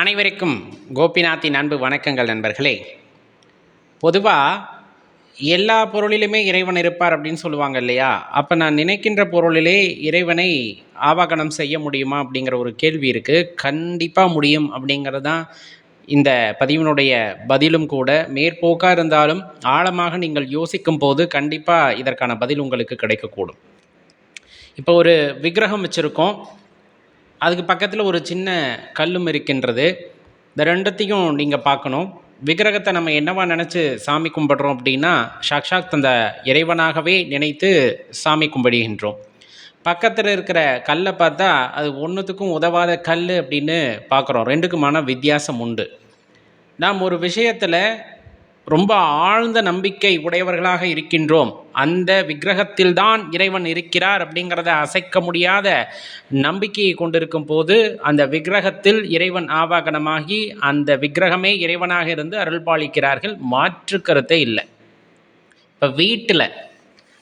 அனைவருக்கும் கோபிநாத்தின் அன்பு வணக்கங்கள் நண்பர்களே. பொதுவாக எல்லா பொருளிலுமே இறைவன் இருப்பார் அப்படின்னு சொல்லுவாங்க இல்லையா? அப்போ நான் நினைக்கின்ற பொருளிலே இறைவனை ஆவாகனம் செய்ய முடியுமா அப்படிங்கிற ஒரு கேள்வி இருக்குது கண்டிப்பாக முடியும் அப்படிங்கிறது தான் இந்த பதிவினுடைய பதிலும் கூட. மேற்போக்காக இருந்தாலும் ஆழமாக நீங்கள் யோசிக்கும் போது கண்டிப்பாக இதற்கான பதில் உங்களுக்கு கிடைக்கக்கூடும். இப்போ ஒரு விக்கிரகம் வச்சுருக்கோம். அதுக்கு பக்கத்தில் ஒரு சின்ன கல்லும் இருக்கின்றது. இந்த ரெண்டத்தையும் நீங்கள் பார்க்கணும். விக்கிரகத்தை நம்ம என்னவா நினச்சி சாமி கும்பிட்றோம் அப்படின்னா சாக்ஷாத் அந்த இறைவனாகவே நினைத்து சாமி கும்பிடுகின்றோம். பக்கத்தில் இருக்கிற கல்லை பார்த்தா அது ஒன்றுத்துக்கும் உதவாத கல் அப்படின்னு பார்க்குறோம். ரெண்டுக்குமான வித்தியாசம் உண்டு. நாம் ஒரு விஷயத்தில் ரொம்ப ஆழ்ந்த நம்பிக்கை உடையவர்களாக இருக்கின்றோம். அந்த விக்கிரகத்தில்தான் இறைவன் இருக்கிறார் அப்படிங்கிறத அசைக்க முடியாத நம்பிக்கையை கொண்டிருக்கும் போது அந்த விக்கிரகத்தில் இறைவன் ஆவாகனமாகி அந்த விக்கிரகமே இறைவனாக இருந்து அருள்பாலிக்கிறார்கள். மாற்று கருத்தே இல்லை. இப்போ வீட்டில்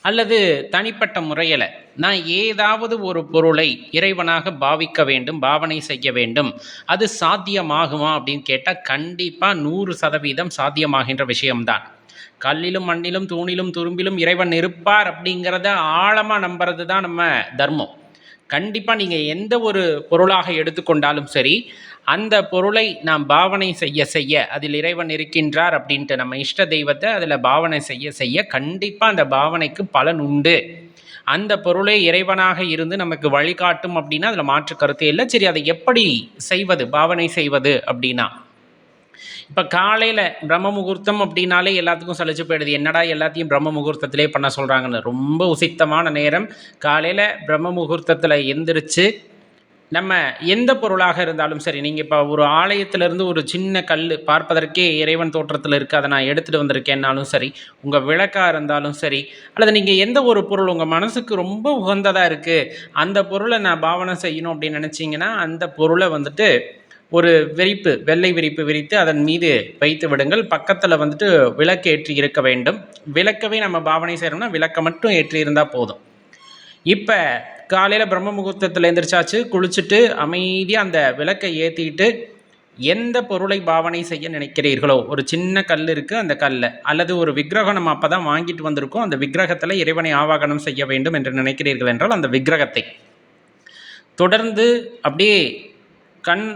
அல்லது தனிப்பட்ட முறையில் நான் ஏதாவது ஒரு பொருளை இறைவனாக பாவிக்க வேண்டும் பாவனை செய்ய வேண்டும் அது சாத்தியமாகுமா அப்படின்னு கேட்டால் கண்டிப்பாக நூறு சதவீதம் சாத்தியமாகின்ற விஷயம்தான். கல்லிலும் மண்ணிலும் தூணிலும் துரும்பிலும் இறைவன் இருப்பார் அப்படிங்கிறத ஆழமாக நம்புறது தான் நம்ம தர்மம். கண்டிப்பாக நீங்கள் எந்த ஒரு பொருளாக எடுத்துக்கொண்டாலும் சரி அந்த பொருளை நாம் பாவனை செய்ய செய்ய அதில் இறைவன் இருக்கின்றார் அப்படின்ட்டு நம்ம இஷ்ட தெய்வத்தை அதில் பாவனை செய்ய செய்ய கண்டிப்பாக அந்த பாவனைக்கு பலன் உண்டு. அந்த பொருளே இறைவனாக இருந்து நமக்கு வழிகாட்டும் அப்படின்னா அதில் மாற்று கருத்தே இல்லை. சரி அதை எப்படி செய்வது? பாவனை செய்வது அப்படின்னா இப்போ காலையில் பிரம்ம முகூர்த்தம் அப்படின்னாலே எல்லாத்துக்கும் சலிச்சு போயிடுது. என்னடா எல்லாத்தையும் பிரம்ம முகூர்த்தத்திலே பண்ண சொல்கிறாங்கன்னு ரொம்ப உசித்தமான நேரம். காலையில் பிரம்ம முகூர்த்தத்தில் எந்திரிச்சு நம்ம எந்த பொருளாக இருந்தாலும் சரி நீங்கள் இப்போ ஒரு ஆலயத்திலேருந்து ஒரு சின்ன கல் பார்ப்பதற்கே இறைவன் தோற்றத்தில் இருக்குது அதை நான் எடுத்துகிட்டு வந்திருக்கேன்னாலும் சரி உங்கள் விளக்காக இருந்தாலும் சரி அல்லது நீங்கள் எந்த ஒரு பொருள் உங்கள் மனசுக்கு ரொம்ப உகந்ததாக இருக்குது அந்த பொருளை நான் பாவனை செய்யணும் அப்படின்னு நினச்சிங்கன்னா அந்த பொருளை வந்துட்டு ஒரு விரிப்பு வெள்ளை விரிப்பு விரித்து அதன் மீது வைத்து விடுங்கள். பக்கத்தில் வந்துட்டு விளக்கு ஏற்றி இருக்க வேண்டும். விளக்கவே நம்ம பாவனை செய்கிறோம்னா விளக்கை மட்டும் ஏற்றி இருந்தால் போதும். இப்போ காலையில் பிரம்ம முகூர்த்தத்தில் எந்திரிச்சாச்சு குளிச்சுட்டு அமைதியாக அந்த விளக்கை ஏற்றிக்கிட்டு எந்த பொருளை பாவனை செய்ய நினைக்கிறீர்களோ ஒரு சின்ன கல் இருக்குது அந்த கல்லை அல்லது ஒரு விக்கிரகம் நம்ம அப்போ தான் வாங்கிட்டு வந்திருக்கோம் அந்த விக்கிரகத்தில் இறைவனை ஆவாகனம் செய்ய வேண்டும் என்று நினைக்கிறீர்கள் என்றால் அந்த விக்கிரகத்தை. தொடர்ந்து அப்படியே கண்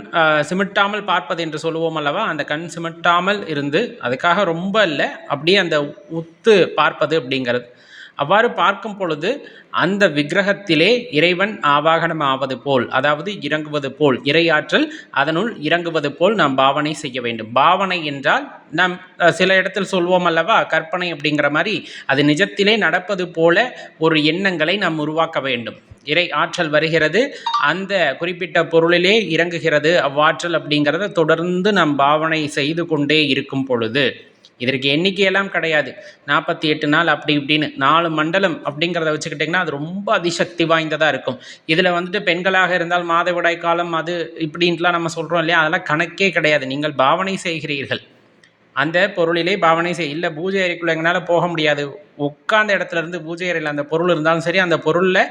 சிமிட்டாமல் பார்ப்பது என்று சொல்லுவோம் அல்லவா? அந்த கண் சிமிட்டாமல் இருந்து அதுக்காக ரொம்ப இல்லை அப்படியே அந்த உத்து பார்ப்பது அப்படிங்கிறது. அவ்வாறு பார்க்கும் பொழுது அந்த விக்கிரகத்திலே இறைவன் ஆவாகனம் ஆவது போல் அதாவது இறங்குவது போல் இறையாற்றல் அதனுள் இறங்குவது போல் நாம் பாவனை செய்ய வேண்டும். பாவனை என்றால் நம் சில இடத்தில் சொல்வோம் அல்லவா? கற்பனை அப்படிங்கிற மாதிரி அது நிஜத்திலே நடப்பது போல ஒரு எண்ணங்களை நாம் உருவாக்க வேண்டும். இறை ஆற்றல் வருகிறது. அந்த குறிப்பிட்ட பொருளிலே இறங்குகிறது. அவ்வாற்றல் அப்படிங்கிறத தொடர்ந்து நாம் பாவனை செய்து கொண்டே இருக்கும் பொழுது இதற்கு எண்ணிக்கையெல்லாம் கிடையாது. நாற்பத்தி எட்டு நாள் அப்படி இப்படின்னு நாலு மண்டலம் அப்படிங்கிறத வச்சுக்கிட்டிங்கன்னா அது ரொம்ப அதிசக்தி வாய்ந்ததாக இருக்கும். இதில் வந்துட்டு பெண்களாக இருந்தால் மாதவிடாய் காலம் அது இப்படின்ட்டுலாம் நம்ம சொல்கிறோம் இல்லையா? அதெல்லாம் கணக்கே கிடையாது. நீங்கள் பாவனை செய்கிறீர்கள். அந்த பொருளிலே பாவனை செய் இல்லை பூஜை அறைக்குள்ள எங்களால் போக முடியாது. உட்கார்ந்த இடத்துல இருந்து பூஜை அறையில் அந்த பொருள் இருந்தாலும் சரி அந்த பொருளில்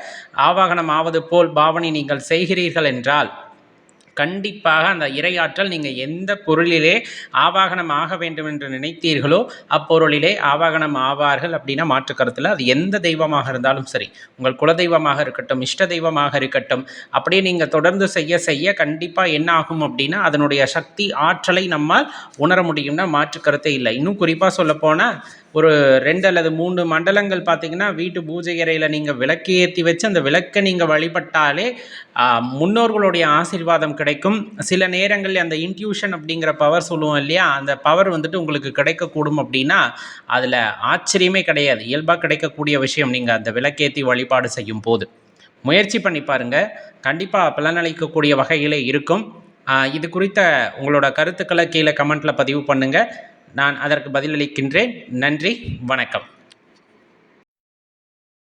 ஆவாகனம் ஆவது போல் பாவனை நீங்கள் செய்கிறீர்கள் என்றால் கண்டிப்பாக அந்த இறையாற்றல் நீங்கள் எந்த பொருளிலே ஆவாகனம் ஆக வேண்டும் என்று நினைத்தீர்களோ அப்பொருளிலே ஆவாகனம் ஆவார்கள் அப்படின்னா மாற்றுக்கருத்தில் அது எந்த தெய்வமாக இருந்தாலும் சரி. உங்கள் குலதெய்வமாக இருக்கட்டும் இஷ்ட தெய்வமாக இருக்கட்டும் அப்படியே நீங்கள் தொடர்ந்து செய்ய செய்ய கண்டிப்பாக என்ன ஆகும் அப்படின்னா அதனுடைய சக்தி ஆற்றலை நம்மால் உணர முடியும்னா மாற்று கருத்தே இல்லை. இன்னும் குறிப்பாக சொல்லப்போனால் ஒரு ரெண்டு அல்லது மூன்று மண்டலங்கள் பார்த்திங்கன்னா வீட்டு பூஜை அறையில் நீங்கள் விளக்கு ஏற்றி வச்சு அந்த விளக்கை நீங்கள் வழிபட்டாலே முன்னோர்களுடைய ஆசீர்வாதம் கிடைக்கும். சில நேரங்களில் அந்த இன்ட்யூஷன் அப்படிங்கிற பவர் சொல்லுவோம் இல்லையா அந்த பவர் வந்துட்டு உங்களுக்கு கிடைக்கக்கூடும் அப்படின்னா அதில் ஆச்சரியமே கிடையாது. இயல்பாக கிடைக்கக்கூடிய விஷயம் நீங்கள் அந்த விளக்கேற்றி வழிபாடு செய்யும் போது முயற்சி பண்ணி பாருங்கள் கண்டிப்பாக பலனளிக்கக்கூடிய வகையிலே இருக்கும். இது குறித்த உங்களோட கருத்துக்களை கீழே கமெண்ட்டில் பதிவு பண்ணுங்கள் நான் அதற்கு பதிலளிக்கின்றேன். நன்றி வணக்கம்.